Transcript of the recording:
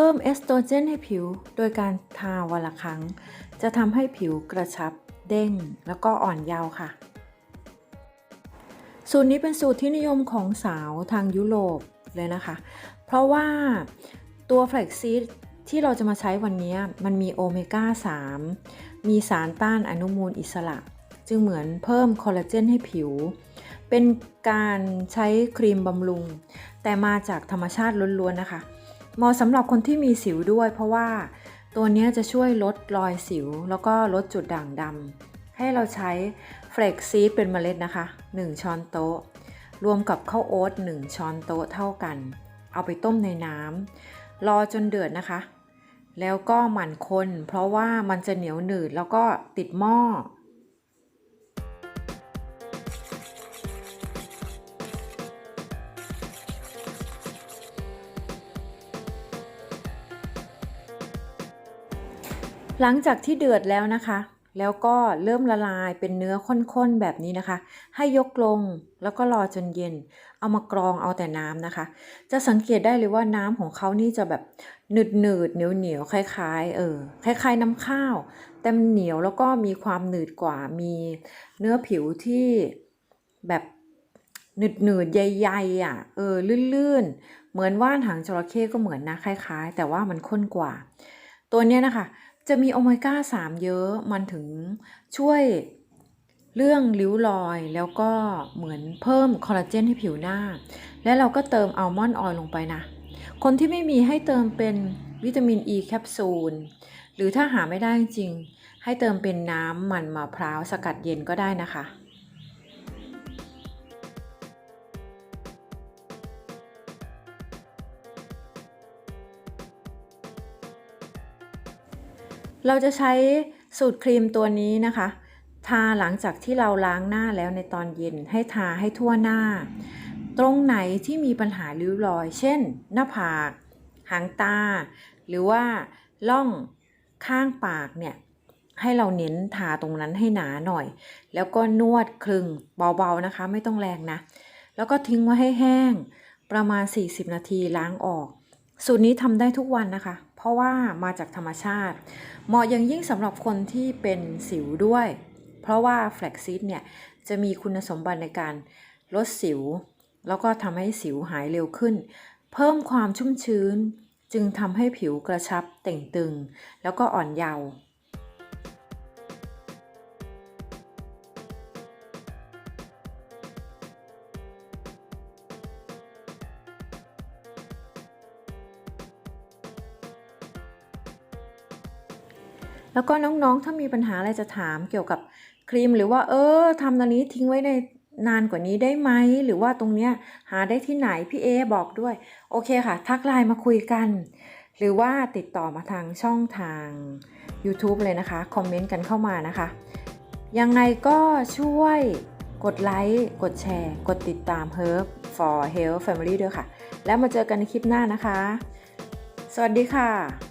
พิ่มเอสโตรเจนให้ผิวโดยการทาวันละครั้ง จะทำให้ผิวกระชับ เด้ง แล้วก็อ่อนเยาว์ค่ะ สูตรนี้เป็นสูตรที่นิยมของสาวทางยุโรปเลยนะคะ เพราะว่าตัวแฟลกซีดที่เราจะมาใช้วันนี้มันมีโอเมก้า 3 มีสารต้านอนุมูลอิสระ จึงเหมือนเพิ่มคอลลาเจนให้ผิว เป็นการใช้ครีมบำรุง แต่มาจากธรรมชาติล้วนๆนะคะ เหมาะสำหรับคนที่มีสิวด้วย เพราะว่าตัวนี้จะช่วยลดรอยสิว แล้วก็ลดจุดด่างดำให้เราใช้เฟลกซีดเป็นเมล็ดนะคะ 1 ช้อนโต๊ะ รวมกับข้าวโอ๊ต1ช้อนโต๊ะเท่ากัน เอาไปต้มในน้ำรอจนเดือดนะคะ แล้วก็หมั่นคน เพราะว่ามันจะเหนียวหนืดแล้วก็ติดหม้อ หลังจากที่เดือดแล้วนะคะ แล้วก็เริ่มละลายเป็นเนื้อข้นๆแบบนี้นะคะ ให้ยกลงแล้วก็รอจนเย็น เอามากรองเอาแต่น้ำนะคะ จะสังเกตได้เลยว่าน้ำของเขานี่จะแบบหนืดหนืดๆเหนียวเหนียวๆคล้ายๆเออคล้ายๆน้ำข้าว แต่มันเหนียวแล้วก็มีความหนืดกว่ามีเนื้อผิวที่แบบหนืดหนืดๆใยๆอะเออลื่นๆ เหมือนว่านหางจระเข้ก็เหมือนนะคล้าย ๆ แต่ว่ามันข้นกว่า ตัวเนี้ยนะคะ จะมีโอเมก้า 3 เยอะมันถึงช่วยเรื่องริ้วรอยแล้วก็เหมือนเพิ่มคอลลาเจนให้ผิวหน้า และเราก็เติมอัลมอนด์ออยล์ลงไปนะ คนที่ไม่มีให้เติมเป็นวิตามินอ e ีแคปซูลหรือถ้าหาไม่ได้จริง ให้เติมเป็นน้ำมันมะพร้าวสกัดเย็นก็ได้นะคะ เราจะใช้สูตรครีมตัวนี้นะคะ ทาหลังจากที่เราล้างหน้าแล้วในตอนเย็นให้ทาให้ทั่วหน้า ตรงไหนที่มีปัญหาริ้วรอย เช่น หน้าผาก หางตา หรือว่าล่องข้างปากเนี่ยให้เราเน้นทาตรงนั้นให้หนาหน่อย แล้วก็นวดคลึงเบาๆนะคะ ไม่ต้องแรงนะ แล้วก็ทิ้งไว้ให้แห้งประมาณ 40 นาทีล้างออก สูตรนี้ทำได้ทุกวันนะคะ ราะว่ามาจากธรรมชาติ เหมาะอย่างยิ่งสำหรับคนที่เป็นสิวด้วย เพราะว่าแฟลกซีดเนี่ยจะมีคุณสมบัติในการลดสิว แล้วก็ทำให้สิวหายเร็วขึ้น เพิ่มความชุ่มชื้น จึงทำให้ผิวกระชับเต่งตึง แล้วก็อ่อนเยาว์ แล้วก็น้องๆ ถ้ามีปัญหาอะไรจะถามเกี่ยวกับครีม หรือว่า เออทำตอนนี้ทิ้งไว้ในนานกว่านี้ได้ไหม หรือว่าตรงเนี้ยหาได้ที่ไหน พี่เอบอกด้วย โอเคค่ะ ทักไลน์มาคุยกัน หรือว่าติดต่อมาทางช่องทาง YouTube เลยนะคะ คอมเมนต์กันเข้ามานะคะ ยังไงก็ช่วยกดไลค์ กดแชร์ กดติดตาม Herb for Health Family ด้วยค่ะ แล้วมาเจอกันในคลิปหน้านะคะ สวัสดีค่ะ